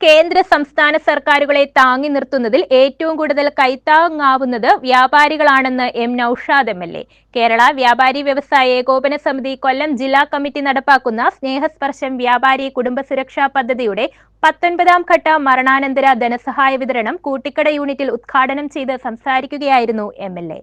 കേന്ദ്ര സംസ്ഥാന സർക്കാരുകളെ താങ്ങി നിർത്തുന്നതിൽ ഏറ്റവും കൂടുതൽ കൈത്താങ്ങാവുന്നത് വ്യാപാരികളാണെന്ന് M Noushad M L A. Kerala വ്യാപാരി വ്യവസായ ഏകോപന സമിതി കൊല്ലം ജില്ലാ കമ്മിറ്റി നടപ്പാക്കുന്ന സ്നേഹസ്പർശം വ്യാപാരി കുടുംബ സുരക്ഷാ പദ്ധതിയുടെ പത്തൊൻപതാം ഘട്ട മരണാനന്തര ധനസഹായ വിതരണം കൂട്ടിക്കട യൂണിറ്റിൽ ഉദ്ഘാടനം ചെയ്ത് സംസാരിക്കുകയായിരുന്നു എം എൽ എ.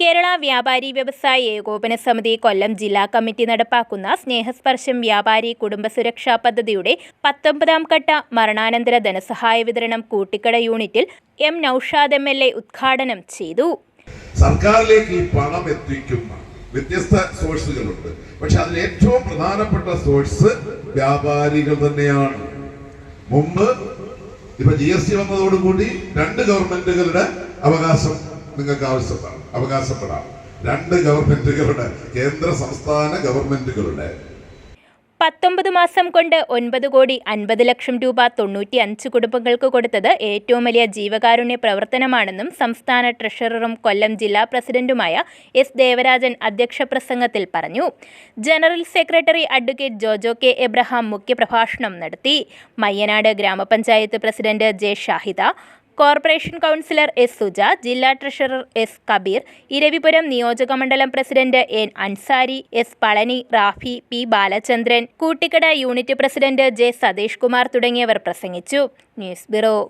കേരള വ്യാപാരി വ്യവസായ ഏകോപന സമിതി കൊല്ലം ജില്ലാ കമ്മിറ്റി നടപ്പാക്കുന്ന സ്നേഹസ്പർശം വ്യാപാരി കുടുംബ സുരക്ഷാ പദ്ധതിയുടെ പത്തൊമ്പതാം ഘട്ട മരണാനന്തര ധനസഹായ വിതരണം കൂട്ടിക്കട യൂണിറ്റിൽ M Noushad M L A ഉദ്ഘാടനം ചെയ്തു. സർക്കാരിലേക്ക് ഈ പണം എത്തിക്കുന്ന വ്യത്യസ്ത സോഴ്സുകളുണ്ട്. പക്ഷെ അതിൽ ഏറ്റവും പ്രധാനപ്പെട്ട സോഴ്സ് വ്യാപാരികൾ തന്നെയാണ്. മുമ്പ് ഇപ്പൊ ജി എസ് ടി വന്നതോടുകൂടി രണ്ട് ഗവൺമെന്റുകളുടെ അവകാശം നിങ്ങൾക്ക് ആവശ്യപ്പെടാം അവകാശപ്പെടാം. രണ്ട് ഗവൺമെന്റുകളുടെ കേന്ദ്ര സംസ്ഥാന ഗവൺമെന്റുകളുടെ. പത്തൊമ്പത് മാസം കൊണ്ട് ഒൻപത് കോടി അൻപത് ലക്ഷം രൂപ തൊണ്ണൂറ്റി അഞ്ച് കുടുംബങ്ങൾക്ക് കൊടുത്തത് ഏറ്റവും വലിയ ജീവകാരുണ്യ പ്രവർത്തനമാണെന്നും സംസ്ഥാന ട്രഷററും കൊല്ലം ജില്ലാ പ്രസിഡന്റുമായ എസ് ദേവരാജൻ അധ്യക്ഷ പ്രസംഗത്തിൽ പറഞ്ഞു. General secretary advocate Jojo K Abraham മുഖ്യപ്രഭാഷണം നടത്തി. മയ്യനാട് ഗ്രാമപഞ്ചായത്ത് president J Shahida corporation councillor S Suja ജില്ലാ ട്രഷറർ എസ് കബീർ ഇരവിപുരം നിയോജക മണ്ഡലം president N Ansari S Palani Rafi P Balachandran Koottikada unit president J Satheesh Kumar തുടങ്ങിയവർ പ്രസംഗിച്ചു. News bureau.